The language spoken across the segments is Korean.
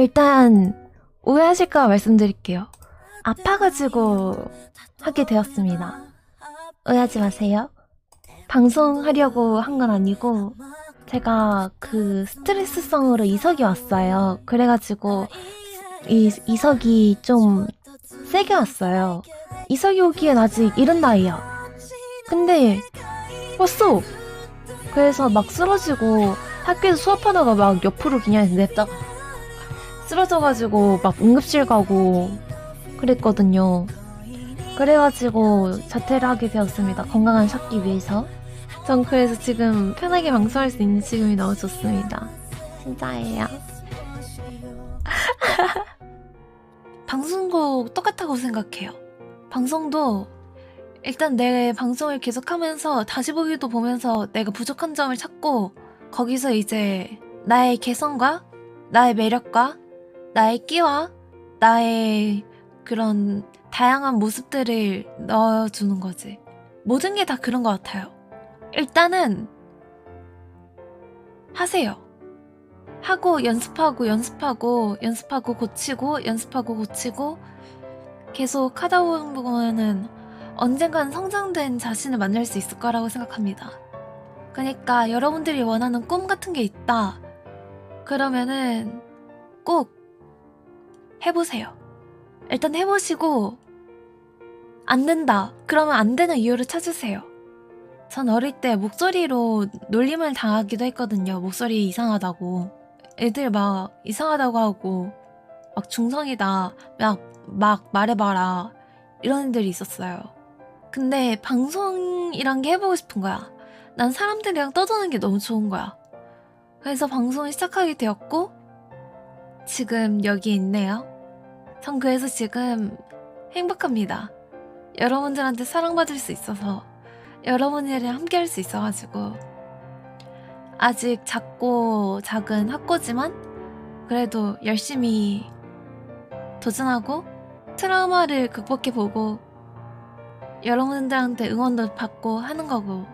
일단 오해하실까 말씀드릴게요. 아파가지고 하게 되었습니다. 오해하지 마세요. 방송하려고 한 건 아니고 제가 그 스트레스성으로 이석이 왔어요. 그래가지고 이 이석이 좀 세게 왔어요. 이석이 오기엔 아직 이른 나이야. 근데 왔어. 그래서 막 쓰러지고 학교에서 수업하다가 막 옆으로 그냥 냅다 쓰러져가지고 막 응급실 가고 그랬거든요. 그래가지고 자퇴를 하게 되었습니다. 건강한 찾기 위해서. 전 그래서 지금 편하게 방송할 수 있는 지금이 너무 좋습니다. 진짜예요. 방송도 똑같다고 생각해요. 방송도 일단 내 방송을 계속하면서 다시 보기도 보면서 내가 부족한 점을 찾고 거기서 이제 나의 개성과 나의 매력과 나의 끼와 나의 그런 다양한 모습들을 넣어주는 거지. 모든 게 다 그런 것 같아요. 일단은 하세요. 하고 연습하고 연습하고 연습하고 고치고 연습하고 고치고 계속 하다 보면은 언젠간 성장된 자신을 만날 수 있을 거라고 생각합니다. 그러니까 여러분들이 원하는 꿈 같은 게 있다. 그러면은 꼭 해보세요. 일단 해보시고 안 된다. 그러면 안 되는 이유를 찾으세요. 전 어릴 때 목소리로 놀림을 당하기도 했거든요. 목소리 이상하다고. 애들 막 이상하다고 하고 막 중성이다. 막, 막 말해봐라. 이런 애들이 있었어요. 근데 방송이란 게 해보고 싶은 거야. 난 사람들이랑 떠드는 게 너무 좋은 거야. 그래서 방송을 시작하게 되었고, 지금 여기 있네요. 전 그래서 지금 행복합니다. 여러분들한테 사랑받을 수 있어서, 여러분이랑 함께 할 수 있어가지고, 아직 작고 작은 학고지만, 그래도 열심히 도전하고, 트라우마를 극복해보고, 여러분들한테 응원도 받고 하는 거고.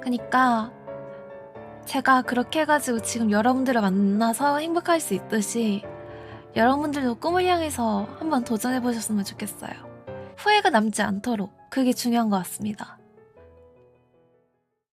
그니까 제가 그렇게 해가지고 지금 여러분들을 만나서 행복할 수 있듯이 여러분들도 꿈을 향해서 한번 도전해 보셨으면 좋겠어요. 후회가 남지 않도록 그게 중요한 것 같습니다.